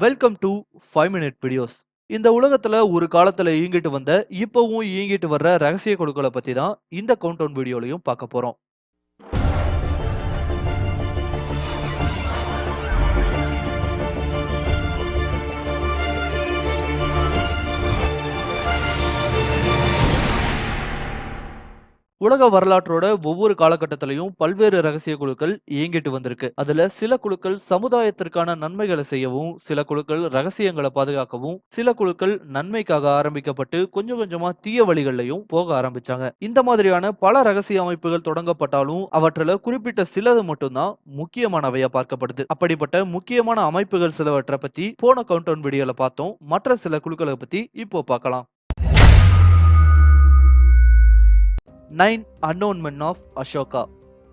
Welcome to five minute videos இந்த உலகத்துல ஒரு காலத்துல இயங்கிட்டு வந்த இப்பவும் இயங்கிட்டு வர்ற ரகசிய குழுக்களை பத்தி தான் இந்த கவுண்டவுன் வீடியோலையும் பார்க்க போறோம். உலக வரலாற்றோட ஒவ்வொரு காலகட்டத்திலையும் பல்வேறு ரகசிய குழுக்கள் இயங்கிட்டு வந்திருக்கு. அதுல சில குழுக்கள் சமுதாயத்திற்கான நன்மைகளை செய்யவும் சில குழுக்கள் ரகசியங்களை பாதுகாக்கவும் சில குழுக்கள் நன்மைக்காக ஆரம்பிக்கப்பட்டு கொஞ்சம் கொஞ்சமா தீய வழிகள்லையும் போக ஆரம்பிச்சாங்க. இந்த மாதிரியான பல ரகசிய அமைப்புகள் தொடங்கப்பட்டாலும் அவற்றில் குறிப்பிட்ட சிலது மட்டும்தான் முக்கியமானவையா பார்க்கப்படுது. அப்படிப்பட்ட முக்கியமான அமைப்புகள் சிலவற்றை பத்தி போன கவுண்டவுன் வீடியோல பார்த்தோம். மற்ற சில குழுக்களை பத்தி இப்போ பார்க்கலாம். 9 unknown men of Ashoka.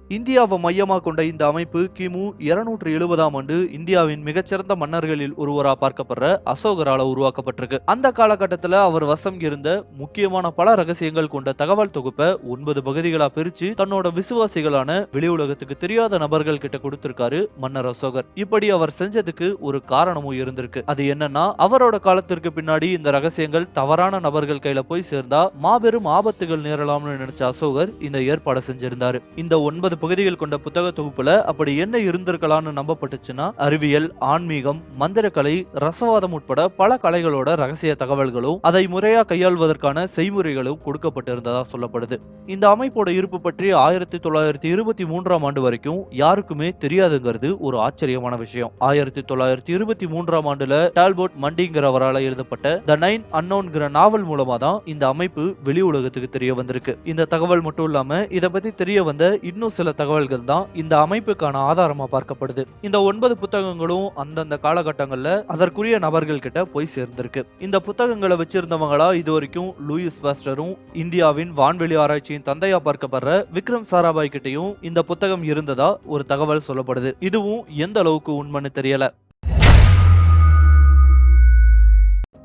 இந்தியாவை மையமாக கொண்ட இந்த அமைப்பு கிமு இருநூற்று எழுபதாம் ஆண்டு இந்தியாவின் மிகச்சிறந்த மன்னர்களில் ஒருவராக பார்க்கப்படுற அசோகரால உருவாக்கப்பட்டிருக்கு. அந்த காலகட்டத்தில் அவர் வசம் இருந்த முக்கியமான பல ரகசியங்கள் கொண்ட தகவல் தொகுப்பை ஒன்பது பகுதிகளா பிரிச்சு தன்னோட விசுவாசிகளான வெளி உலகத்துக்கு தெரியாத நபர்கள் கிட்ட கொடுத்திருக்காரு மன்னர் அசோகர். இப்படி அவர் செஞ்சதுக்கு ஒரு காரணமும் இருந்திருக்கு. அது என்னன்னா அவரோட காலத்திற்கு பின்னாடி இந்த ரகசியங்கள் தவறான நபர்கள் கையில போய் சேர்ந்தா மாபெரும் ஆபத்துகள் நேரலாம்னு நினைச்ச அசோகர் இந்த ஏற்பாடை செஞ்சிருந்தாரு. இந்த ஒன்பது ஐம்பது பகுதிகள் கொண்ட புத்தக தொகுப்புல அப்படி என்ன இருந்திருக்கலாம்னு நம்பப்பட்டுச்சுன்னா அறிவியல் ஆன்மீகம் மந்திரக்கலை ரசவாதம் உட்பட பல கலைகளோட ரகசிய தகவல்களும் அதை முறையா கையாள்வதற்கான செய்முறைகளும் கொடுக்கப்பட்டிருந்ததா சொல்லப்படுது. இந்த அமைப்போட இருப்பு பற்றி ஆயிரத்தி தொள்ளாயிரத்தி இருபத்தி மூன்றாம் ஆண்டு வரைக்கும் யாருக்குமே தெரியாதுங்கிறது ஒரு ஆச்சரியமான விஷயம். ஆயிரத்தி தொள்ளாயிரத்தி இருபத்தி மூன்றாம் ஆண்டுல டால்போட் மண்டிங்கிறவரால் எழுதப்பட்ட த நைன் அன்னோன்கிற நாவல் மூலமா தான் இந்த அமைப்பு வெளி உலகத்துக்கு தெரிய வந்திருக்கு. இந்த தகவல் மட்டும் இல்லாம இதை பத்தி தெரிய வந்த இன்னும் சில தகவல்கள் தான் இந்த அமைப்புக்கான ஆதாரமா பார்க்கப்படுது. இந்த ஒன்பது புத்தகங்களும் அந்தந்த காலகட்டங்கள்ல அதற்குரிய நபர்கள் கிட்ட போய் சேர்ந்திருக்கு. இந்த புத்தகங்களை வச்சிருந்தவங்களா இது வரைக்கும் லூயிஸ் பாஸ்டரும் இந்தியாவின் வான்வெளி ஆராய்ச்சியின் தந்தையா பார்க்கப்படுற விக்ரம் சாராபாய் கிட்டையும் இந்த புத்தகம் இருந்ததா ஒரு தகவல் சொல்லப்படுது. இதுவும் எந்த அளவுக்கு உண்மைன்னு தெரியல.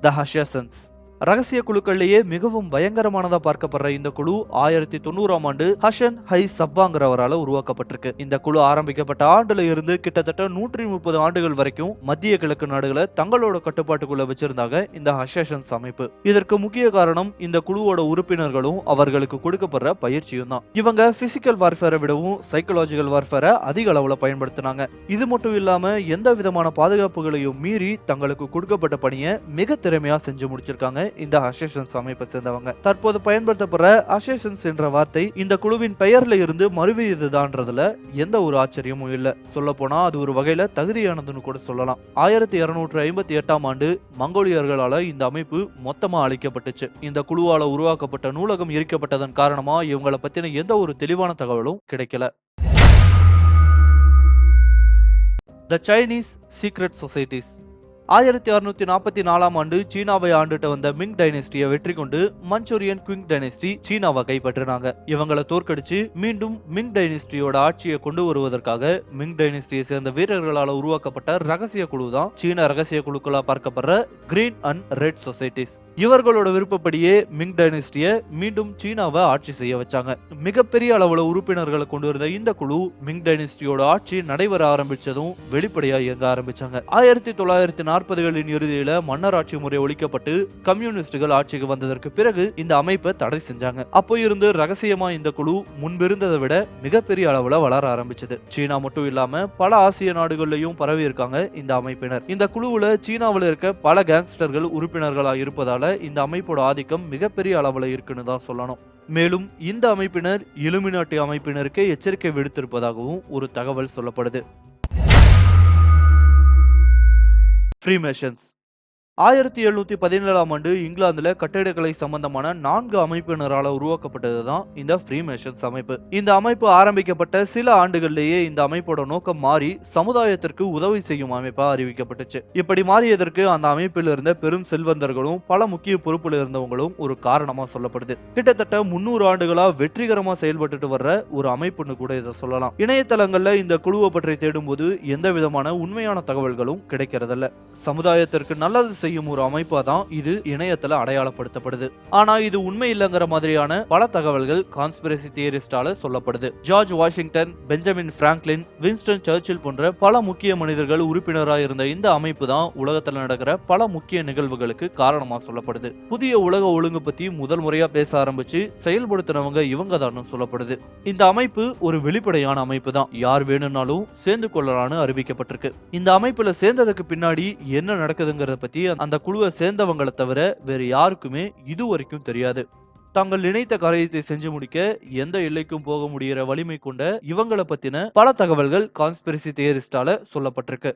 த ஹஷசன்ஸ் ரகசிய குழுக்கள்லேயே மிகவும் பயங்கரமானதா பார்க்கப்படுற இந்த குழு ஆயிரத்தி தொண்ணூறாம் ஆண்டு ஹஷன் ஹை சப்பாங்கிறவரால் உருவாக்கப்பட்டிருக்கு. இந்த குழு ஆரம்பிக்கப்பட்ட ஆண்டுல இருந்து கிட்டத்தட்ட நூற்றி முப்பது ஆண்டுகள் வரைக்கும் மத்திய கிழக்கு நாடுகளை தங்களோட கட்டுப்பாட்டுக்குள்ள வச்சிருந்தாங்க இந்த ஹஷன்ஸ் அமைப்பு இதற்கு முக்கிய காரணம் இந்த குழுவோட உறுப்பினர்களும் அவர்களுக்கு கொடுக்கப்படுற பயிற்சியும் தான். இவங்க பிசிக்கல் வார்ஃபேரை விடவும் சைக்கலாஜிக்கல் வார்ஃபேரை அதிக அளவுல பயன்படுத்தினாங்க. இது மட்டும் இல்லாம எந்த விதமான பாதுகாப்புகளையும் மீறி தங்களுக்கு கொடுக்கப்பட்ட பணியை மிக திறமையா செஞ்சு முடிச்சிருக்காங்க இந்த அசேஷன்ஸ் அமைப்பை சேர்ந்தவங்க. தற்போது பயன்படுத்தப்படுற அசேஷன்ஸ் என்ற வார்த்தை இந்த குழுவின் பெயர்ல இருந்து மறுவியதுதான்றதுல எந்த ஒரு ஆச்சரியமும் இல்ல. சொல்ல போனா அது ஒரு வகையில தகுதியானதுன்னு கூட சொல்லலாம். ஆயிரத்தி இருநூற்று ஐம்பத்தி எட்டாம் ஆண்டு மங்கோலியர்களால இந்த அமைப்பு மொத்தமா அழிக்கப்பட்டுச்சு. இந்த குழுவால உருவாக்கப்பட்ட நூலகம் எரிக்கப்பட்டதன் காரணமா இவங்களை பத்தின எந்த ஒரு தெளிவான தகவலும் கிடைக்கல. த சைனீஸ் சீக்ரெட் சொசைட்டிஸ் ஆயிரத்தி அறுநூத்தி நாற்பத்தி நாலாம் ஆண்டு சீனாவை ஆண்டுட்டு வந்த மிங் டைனஸ்டியை வெற்றி கொண்டு மஞ்சூரியன் குவிங் டைனஸ்டி சீனாவை கைப்பற்றினாங்க. இவங்களை தோற்கடிச்சு மீண்டும் மிங் டைனஸ்டியோட ஆட்சியை கொண்டு வருவதற்காக மிங் டைனஸ்டியை சேர்ந்த வீரர்களால் உருவாக்கப்பட்ட ரகசிய குழு தான் சீன ரகசிய குழுக்களாக பார்க்கப்படுற கிரீன் அண்ட் ரெட் சொசைட்டிஸ் இவர்களோட விருப்பப்படியே மிங் டைனஸ்டியை மீண்டும் சீனாவை ஆட்சி செய்ய வச்சாங்க. மிகப்பெரிய அளவுல உறுப்பினர்களை கொண்டு வந்த இந்த குழு மிங் டைனஸ்டியோட ஆட்சி நடைபெற ஆரம்பிச்சதும் வெளிப்படையா இயங்க ஆரம்பிச்சாங்க. ஆயிரத்தி தொள்ளாயிரத்தி நாற்பதுகளின் இறுதியில மன்னர் ஆட்சி முறை ஒழிக்கப்பட்டு கம்யூனிஸ்டுகள் ஆட்சிக்கு வந்ததற்கு பிறகு இந்த அமைப்பை தடை செஞ்சாங்க. அப்போ இருந்து ரகசியமா இந்த குழு முன்பிருந்ததை விட மிகப்பெரிய அளவுல வளர ஆரம்பிச்சது. சீனா மட்டும் இல்லாம பல ஆசிய நாடுகள்லயும் பரவி இருக்காங்க இந்த அமைப்பினர். இந்த குழுவுல சீனாவில் இருக்க பல கேங்ஸ்டர்கள் உறுப்பினர்களா இருப்பதால இந்த அமைப்போட ஆதிக்கம் மிகப்பெரிய அளவில் இருக்குன்னு தான் சொல்லணும். மேலும் இந்த அமைப்பினர் இலுமினாட்டி அமைப்பினருக்கு எச்சரிக்கை விடுத்திருப்பதாகவும் ஒரு தகவல் சொல்லப்படுது. ஃப்ரீமேஷன்ஸ் ஆயிரத்தி எழுநூத்தி பதினேழாம் ஆண்டு இங்கிலாந்துல கட்டிடக்கலை சம்பந்தமான நான்கு அமைப்பினரால் உருவாக்கப்பட்டது தான் இந்த ஃப்ரீமேஷன்ஸ் அமைப்பு. இந்த அமைப்பு ஆரம்பிக்கப்பட்ட சில ஆண்டுகள்லேயே இந்த அமைப்போட நோக்கம் மாறி சமுதாயத்திற்கு உதவி செய்யும் அமைப்பா அறிவிக்கப்பட்டுச்சு. இப்படி மாறியதற்கு அந்த அமைப்பில் இருந்த பெரும் செல்வந்தர்களும் பல முக்கிய பொறுப்பில் இருந்தவங்களும் ஒரு காரணமா சொல்லப்படுது. கிட்டத்தட்ட முன்னூறு ஆண்டுகளா வெற்றிகரமா செயல்பட்டுட்டு வர்ற ஒரு அமைப்புன்னு கூட இதை சொல்லலாம். இணையதளங்கள்ல இந்த குழுவை பற்றி தேடும்போது எந்த விதமான உண்மையான தகவல்களும் கிடைக்கிறதில்ல. சமுதாயத்திற்கு நல்லது செய்ய செய்யும் ஒரு அமைப்பா தான் இது இணையத்துல அடையாளப்படுத்தப்படுது. ஆனா இது உண்மை இல்லைங்கிற மாதிரியான பல தகவல்கள் கான்ஸ்பிரசி தியரிஸ்டால சொல்லப்படுது. George Washington Benjamin Franklin Winston Churchill போன்ற பல முக்கிய மனிதர்கள் உறுப்பினராக இருந்த இந்த அமைப்பு தான் உலகத்துல நடக்கிற பல முக்கிய நிகழ்வுகளுக்கு காரணமா சொல்லப்படுது. புதிய உலக ஒழுங்கு பத்தி முதல் முறையா பேச ஆரம்பிச்சு செயல்படுத்தினவங்க இவங்க தான் சொல்லப்படுது. இந்த அமைப்பு ஒரு வெளிப்படையான அமைப்பு தான். யார் வேணும்னாலும் சேர்ந்து கொள்ளலாம்னு அறிவிக்கப்பட்டிருக்கு. இந்த அமைப்புல சேர்ந்ததுக்கு பின்னாடி என்ன நடக்குதுங்கிறத பத்தி அந்த குழுவை சேர்ந்தவங்களை தவிர வேறு யாருக்குமே இது வரைக்கும் தெரியாது. தாங்கள் நினைத்த காரியத்தை செஞ்சு முடிக்க எந்த எல்லைக்கும் போக முடிகிற வலிமை கொண்ட இவங்களை பத்தின பல தகவல்கள் கான்ஸ்பிரசி தியரிஸ்டால சொல்லப்பட்டிருக்கு.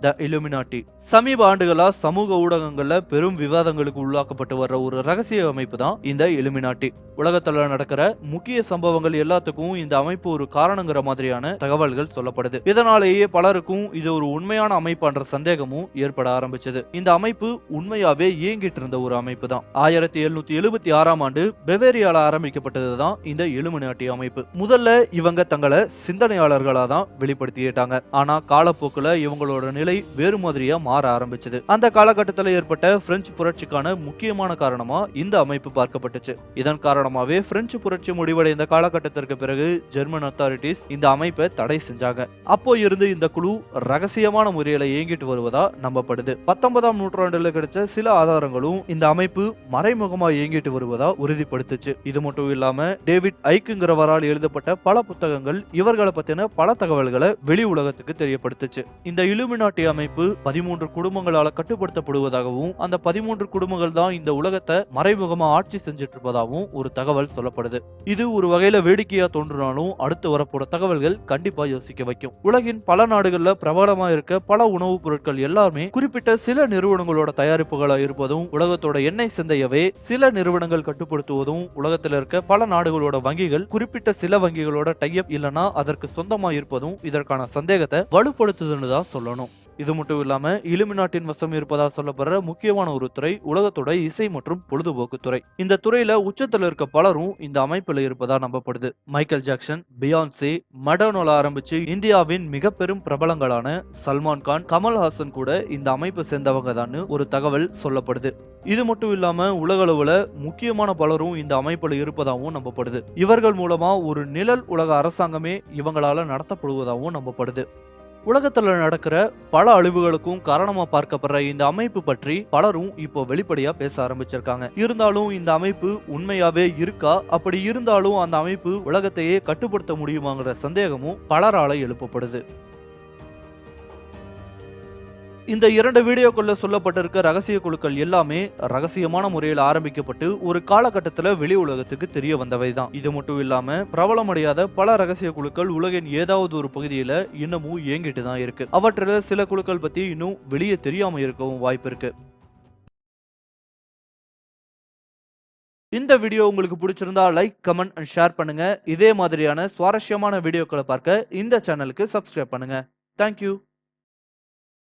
The Illuminati. சமீப ஆண்டுகளா சமூக ஊடகங்கள்ல பெரும் விவாதங்களுக்கு உள்ளாக்கப்பட்டு வர்ற ஒரு ரகசிய அமைப்பு தான் இந்த இலுமினாட்டி. உலகத்துல நடக்கிற முக்கிய சம்பவங்கள் எல்லாத்துக்கும் இந்த அமைப்பு ஒரு காரணங்கிற மாதிரியான தகவல்கள் சொல்லப்படுது. இதனாலேயே பலருக்கும் இது ஒரு உண்மையான அமைப்புன்ற சந்தேகமும் ஏற்பட ஆரம்பிச்சது. இந்த அமைப்பு உண்மையாவே இயங்கிட்டு இருந்த ஒரு அமைப்பு தான். ஆயிரத்தி எழுநூத்தி எழுபத்தி ஆறாம் ஆண்டு பெவேரியால ஆரம்பிக்கப்பட்டதுதான் இந்த இலுமினாட்டி அமைப்பு. முதல்ல இவங்க தங்களை சிந்தனையாளர்களா தான் வெளிப்படுத்திட்டாங்க. ஆனா காலப்போக்குல இவங்களோட நிலை வேறு மாதிரியா மாற ஆரம்பிச்சது. அந்த காலகட்டத்தில் ஏற்பட்ட பிரெஞ்சு புரட்சிக்கான முக்கியமான காரணமா இந்த அமைப்பு பார்க்கப்பட்டுச்சு. இதன் காரணமாவே பிரெஞ்சு புரட்சி முடிவடைந்த காலகட்டத்திற்கு பிறகு ஜெர்மன் அத்தாரிட்டிஸ் இந்த அமைப்பை தடை செஞ்சாங்க. அப்போ இருந்து இந்த குழு ரகசியமான முறையில இயங்கிட்டு வருவதா நம்பப்படுது. பத்தொன்பதாம் நூற்றாண்டுல கிடைச்ச சில ஆதாரங்களும் இந்த அமைப்பு மறைமுகமா இயங்கிட்டு வருவதா உறுதிப்படுத்துச்சு. இது மட்டும் இல்லாம டேவிட் ஐக்குங்கிறவரால் எழுதப்பட்ட பல புத்தகங்கள் இவர்களை பத்தின பல தகவல்களை வெளி உலகத்துக்கு தெரியப்படுத்துச்சு. இந்த இலுமினாட்டி அமைப்பு பதிமூன்று குடும்பங்களால கட்டுப்படுத்தப்படுவதாகவும் அந்த பதிமூன்று குடும்பங்கள் தான் இந்த உலகத்தை மறைமுகமா ஆட்சி செஞ்சுட்டு இருப்பதாகவும் ஒரு தகவல் சொல்லப்படுது. இது ஒரு வகையில வேடிக்கையா தோன்றினாலும் அடுத்து வரப்போற தகவல்கள் கண்டிப்பா யோசிக்க வைக்கும். உலகின் பல நாடுகள்ல பிரபலமா இருக்க பல உணவுப் பொருட்கள் எல்லாருமே குறிப்பிட்ட சில நிறுவனங்களோட தயாரிப்புகளா இருப்பதும் உலகத்தோட எண்ணெய் சந்தையவே சில நிறுவனங்கள் கட்டுப்படுத்துவதும் உலகத்துல இருக்க பல நாடுகளோட வங்கிகள் குறிப்பிட்ட சில வங்கிகளோட டைப் இல்லனா அதற்கு சொந்தமா இருப்பதும் இதற்கான சந்தேகத்தை வலுப்படுத்துதுன்னு தான் சொல்லணும். இது மட்டும் இல்லாம இலுமினாட்டின் வசம் இருப்பதாக சொல்லப்படுற முக்கியமான ஒரு துறை உலகத்தோட இசை மற்றும் பொழுதுபோக்கு துறை. இந்த துறையில உச்சத்தில் இருக்க பலரும் இந்த அமைப்புல இருப்பதா நம்பப்படுது. மைக்கேல் ஜாக்சன் பியான்சி மடனோல ஆரம்பிச்சு இந்தியாவின் மிக பெரும் பிரபலங்களான சல்மான் கான் கமல்ஹாசன் கூட இந்த அமைப்பு சேர்ந்தவங்க தான் ஒரு தகவல் சொல்லப்படுது. இது மட்டும் இல்லாம உலகளவுல முக்கியமான பலரும் இந்த அமைப்புல இருப்பதாகவும் நம்பப்படுது. இவர்கள் மூலமா ஒரு நிழல் உலக அரசாங்கமே இவங்களால நடத்தப்படுவதாகவும் நம்பப்படுது. உலகத்துல நடக்கிற பல அழிவுகளுக்கும் காரணமா பார்க்கப்படுற இந்த அமைப்பு பற்றி பலரும் இப்போ வெளிப்படையா பேச ஆரம்பிச்சிருக்காங்க. இருந்தாலும் இந்த அமைப்பு உண்மையாவே இருக்கா? அப்படி இருந்தாலும் அந்த அமைப்பு உலகத்தையே கட்டுப்படுத்த முடியுமாங்கிற சந்தேகமும் பலரால எழுப்பப்படுது. இந்த இரண்டு வீடியோக்குள்ள சொல்லப்பட்டிருக்க ரகசிய குழுக்கள் எல்லாமே ரகசியமான முறையில் ஆரம்பிக்கப்பட்டு ஒரு காலகட்டத்தில் வெளி உலகத்துக்கு தெரிய வந்தவை தான் இது மட்டும் இல்லாம பிரபலமடையாத பல ரகசிய குழுக்கள் உலகின் ஏதாவது ஒரு பகுதியில இன்னமும் இயங்கிட்டு தான் இருக்கு. அவற்றில் சில குழுக்கள் பத்தி இன்னும் வெளியே தெரியாம இருக்கவும் வாய்ப்பு இருக்கு. இந்த வீடியோ உங்களுக்கு பிடிச்சிருந்தா லைக் கமெண்ட் அண்ட் ஷேர் பண்ணுங்க. இதே மாதிரியான சுவாரஸ்யமான வீடியோக்களை பார்க்க இந்த சேனலுக்கு சப்ஸ்கிரைப் பண்ணுங்க. தேங்க்யூ